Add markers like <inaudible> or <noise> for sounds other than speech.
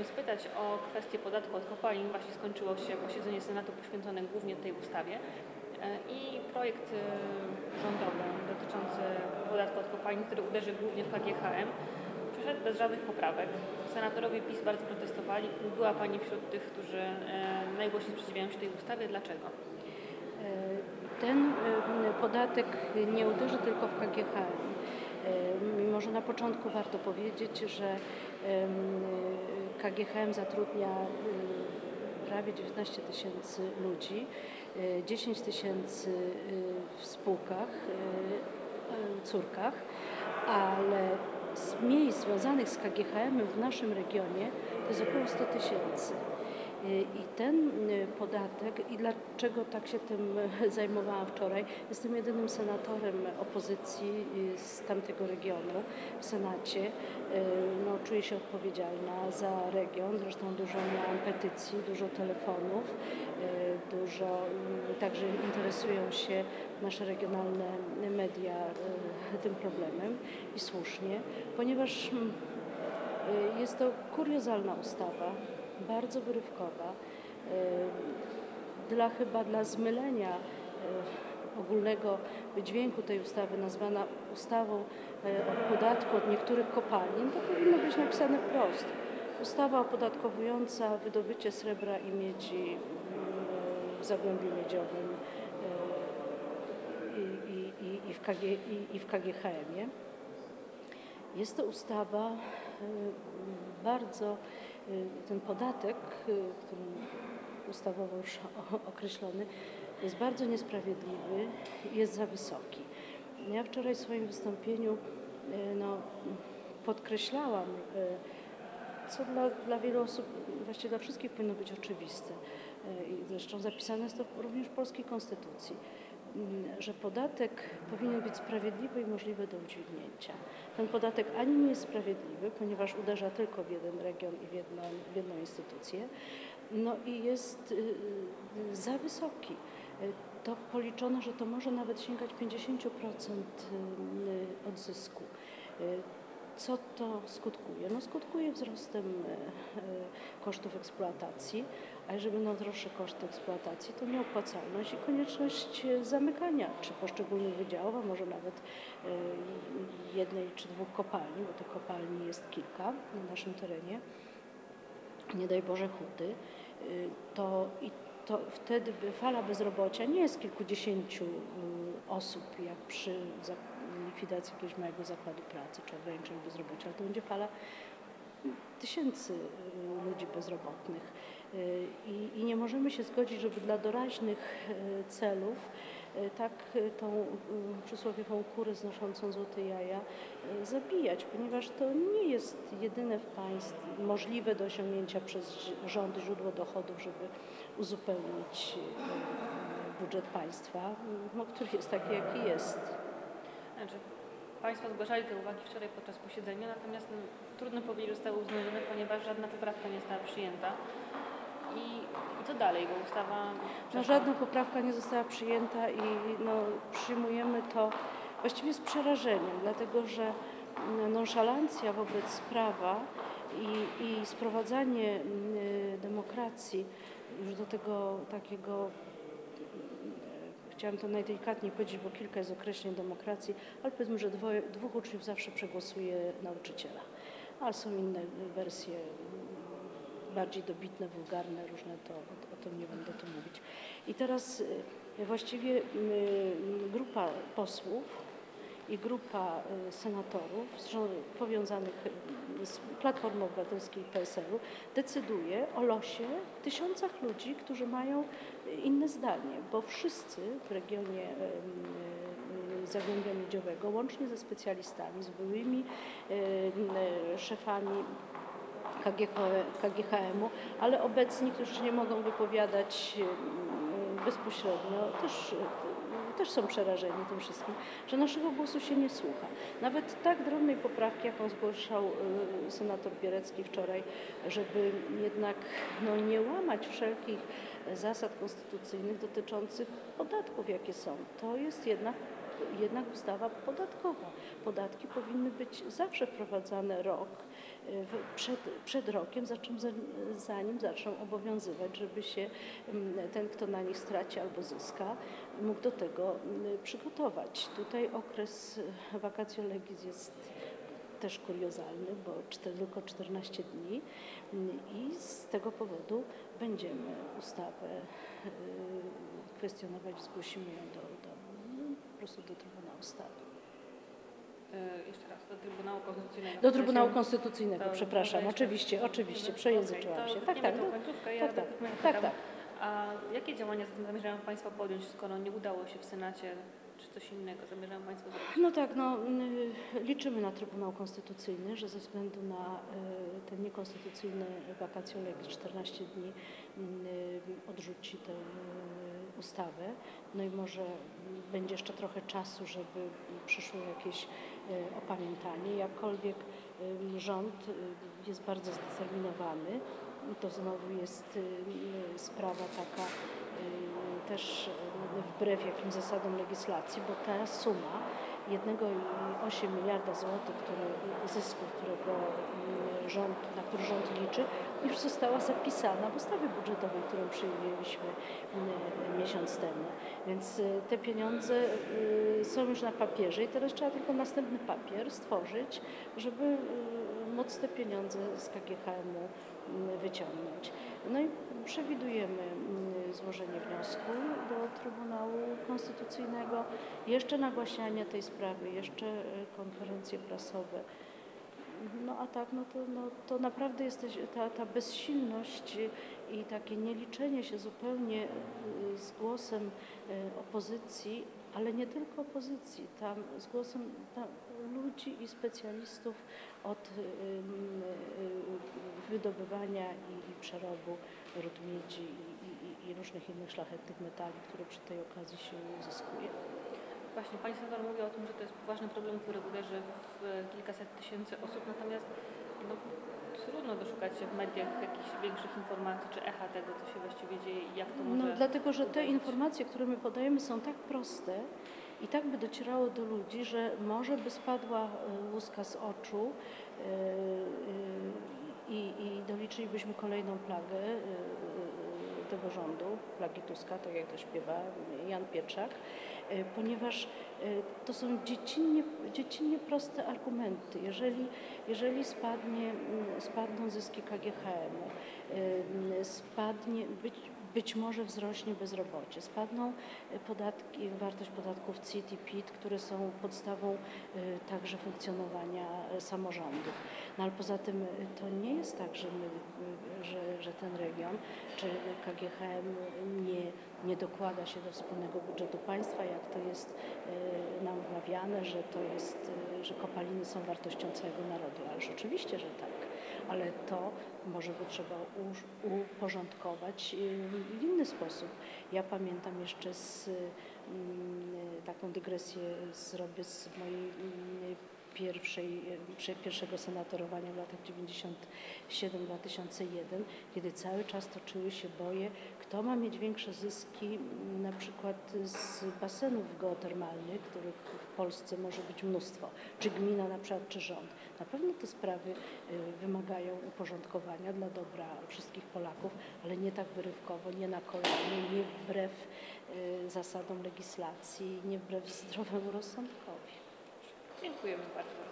chcieliśmy spytać o kwestię podatku od kopalin. Właśnie skończyło się posiedzenie Senatu poświęcone głównie tej ustawie E, i projekt e, rządowy dotyczący podatku od kopalin, który uderzy głównie w KGHM, przeszedł bez żadnych poprawek. Senatorowie PiS bardzo protestowali. Była Pani wśród tych, którzy e, najgłośniej sprzeciwiają się tej ustawie. Dlaczego? Ten podatek nie uderzy tylko w KGHM. Mimo, że na początku warto powiedzieć, że KGHM zatrudnia e, prawie 19 tysięcy ludzi, e, 10 tysięcy e, w spółkach, córkach, ale z miejsc związanych z KGHM w naszym regionie to jest około 100 tysięcy. Y, I ten y, podatek, i dlaczego tak się tym y, <laughs> zajmowałam wczoraj, jestem jedynym senatorem opozycji y, z tamtego regionu w Senacie. No, czuję się odpowiedzialna za region, zresztą dużo miałam petycji, dużo telefonów, dużo, y, także interesują się nasze regionalne media tym problemem i słusznie, ponieważ mm, jest to kuriozalna ustawa, bardzo wyrywkowa, y, dla chyba dla zmylenia y, ogólnego wydźwięku tej ustawy nazwana ustawą y, o podatku od niektórych kopalin, to powinno być napisane wprost. Ustawa opodatkowująca wydobycie srebra i miedzi w Zagłębiu Miedziowym i, i, i, w, KG, i, w KGHM-ie. Jest to ustawa bardzo, ten podatek, y, który ustawowo już określony, jest bardzo niesprawiedliwy, jest za wysoki. Ja wczoraj w swoim wystąpieniu y, no, podkreślałam, y, co dla, dla wielu osób, właściwie dla wszystkich powinno być oczywiste. y, I zresztą zapisane jest to również w polskiej konstytucji że podatek powinien być sprawiedliwy i możliwy do udźwignięcia. Ten podatek ani nie jest sprawiedliwy, ponieważ uderza tylko w jeden region i w jedną, w jedną instytucję, no i jest y, y, za wysoki. Y, To policzono, że to może nawet sięgać 50% y, od zysku. Y, Co to skutkuje? No skutkuje wzrostem y, y, kosztów eksploatacji, a jeżeli będą droższe koszty eksploatacji, to nieopłacalność i konieczność e, zamykania czy poszczególnych wydziałów, a może nawet e, jednej czy dwóch kopalni, bo tych kopalni jest kilka na naszym terenie, nie daj Boże huty, to, i to wtedy fala bezrobocia nie jest kilkudziesięciu osób, jak przy likwidacji jakiegoś małego zakładu pracy czy ograniczeniu bezrobocia, ale to będzie fala tysięcy y, ludzi bezrobotnych. Y, I, I nie możemy się zgodzić, żeby dla doraźnych y, celów tak tą przysłowiową kurę znoszącą złote jaja zabijać, ponieważ to nie jest jedyne w państwie możliwe do osiągnięcia przez rząd źródło dochodów, żeby uzupełnić budżet państwa, no, który jest taki, jaki jest. Znaczy, Państwo zgłaszali te uwagi wczoraj podczas posiedzenia, natomiast no, trudno powiedzieć, że zostały uwzględnione, ponieważ żadna poprawka nie została przyjęta. I, i co dalej, bo ustawa... No, żadna poprawka nie została przyjęta i no, przyjmujemy to właściwie z przerażeniem, dlatego że mm, nonszalancja wobec prawa i, i sprowadzanie mm, demokracji już do tego takiego, chciałam to najdelikatniej powiedzieć, bo kilka jest określeń demokracji, ale powiedzmy, że dwoje, dwóch uczniów zawsze przegłosuje nauczyciela, ale są inne wersje bardziej dobitne, wulgarne, różne, to o, o tym nie będę tu mówić. I teraz y, właściwie y, grupa posłów i grupa y, senatorów powiązanych y, z Platformą Obywatelskiej i PSL-u decyduje o losie tysiącach ludzi, którzy mają y, inne zdanie, bo wszyscy w regionie Zagłębia Miedziowego, łącznie ze specjalistami, z byłymi szefami KGHM-u, ale obecni, którzy nie mogą wypowiadać bezpośrednio, też, też są przerażeni tym wszystkim, że naszego głosu się nie słucha. Nawet tak drobnej poprawki, jaką zgłaszał y, senator Bierecki wczoraj, żeby jednak no, nie łamać wszelkich zasad konstytucyjnych dotyczących podatków, jakie są. To jest jednak jednak ustawa podatkowa. Podatki powinny być zawsze wprowadzane rok y, przed, przed rokiem, zanim zaczną obowiązywać, żeby się mm, ten, kto na nich straci albo zyska, mógł do tego mm, przygotować. Tutaj okres vacatio legis jest też kuriozalny, bo tylko 14 dni mm, i z tego powodu będziemy ustawę y, kwestionować, zgłosimy ją do, do, po prostu do Trybunału Stanu. E, Jeszcze raz, do Trybunału Konstytucyjnego. Do Trybunału Konstytucyjnego, przepraszam, oczywiście, oczywiście, przejęzyczyłam to się. Tak, tak, ja tak, tak, tak, tak. A jakie działania zatem zamierzają Państwo podjąć, skoro nie udało się w Senacie, czy coś innego zamierzają Państwo zrobić? No tak, no, y, liczymy na Trybunał Konstytucyjny, że ze względu na y, ten niekonstytucyjny legis 14 dni y, odrzuci tę y, ustawę. No i może będzie jeszcze trochę czasu, żeby przyszło jakieś y, opamiętanie. Jakkolwiek rząd y, jest bardzo zdeterminowany, to znowu jest y, sprawa taka też y, wbrew jakimś zasadom legislacji, bo ta suma 1,8 miliarda złotych, które, zysków, którego y, rząd, na który rząd liczy, już została zapisana w ustawie budżetowej, którą przyjęliśmy y, miesiąc temu. Więc y, te pieniądze y, są już na papierze i teraz trzeba tylko następny papier stworzyć, żeby móc te pieniądze z KGHM-u y, wyciągnąć. No i przewidujemy złożenie wniosku do Trybunału Konstytucyjnego, jeszcze nagłaśnianie tej sprawy, jeszcze y, konferencje prasowe. No a tak, no to, no, to naprawdę jesteś, ta, ta bezsilność i takie nieliczenie się zupełnie y, z głosem y, opozycji, ale nie tylko opozycji, tam z głosem tam, ludzi i specjalistów od wydobywania i, przerobu ród miedzi i, i, różnych innych szlachetnych metali, które przy tej okazji się uzyskuje. Właśnie Pani Senator mówi o tym, że to jest poważny problem, który uderzy w kilkaset tysięcy osób, natomiast no, trudno doszukać się w mediach jakichś większych informacji czy echa tego, co się właściwie dzieje i jak to może No, dlatego, że te informacje, które my podajemy, są tak proste i tak by docierało do ludzi, że może by spadła y, łuska z oczu y, y, i, i doliczylibyśmy kolejną plagę tego rządu, plagi Tuska, tak jak to śpiewa Jan Pietrzak, y, ponieważ y, to są dziecinnie, dziecinnie proste argumenty. Jeżeli, jeżeli spadnie, spadną zyski KGHM-u, y, spadnie, być, być może wzrośnie bezrobocie, spadną y, podatki, wartość podatków CIT i PIT, które są podstawą y, także funkcjonowania y, samorządów. No ale poza tym to nie jest tak, że, my, że, że ten region czy KGHM nie, nie dokłada się do wspólnego budżetu państwa, jak to jest nam wmawiane, że to jest, że kopaliny są wartością całego narodu. Ależ oczywiście, że tak ale to może by trzeba uporządkować y, w inny sposób. Ja pamiętam jeszcze z mm, taką dygresję zrobię z mojej mm, pierwszej, prze- pierwszego senatorowania w latach 97-2001, kiedy cały czas toczyły się boje, kto ma mieć większe zyski mm, na przykład z basenów geotermalnych, których w Polsce może być mnóstwo, czy gmina na przykład, czy rząd. Na pewno te sprawy y, wymagają uporządkowania dla dobra wszystkich Polaków, ale nie tak wyrywkowo, nie na kolanie, nie wbrew y, zasadom legislacji, nie wbrew zdrowemu rozsądkowi. Dziękujemy bardzo.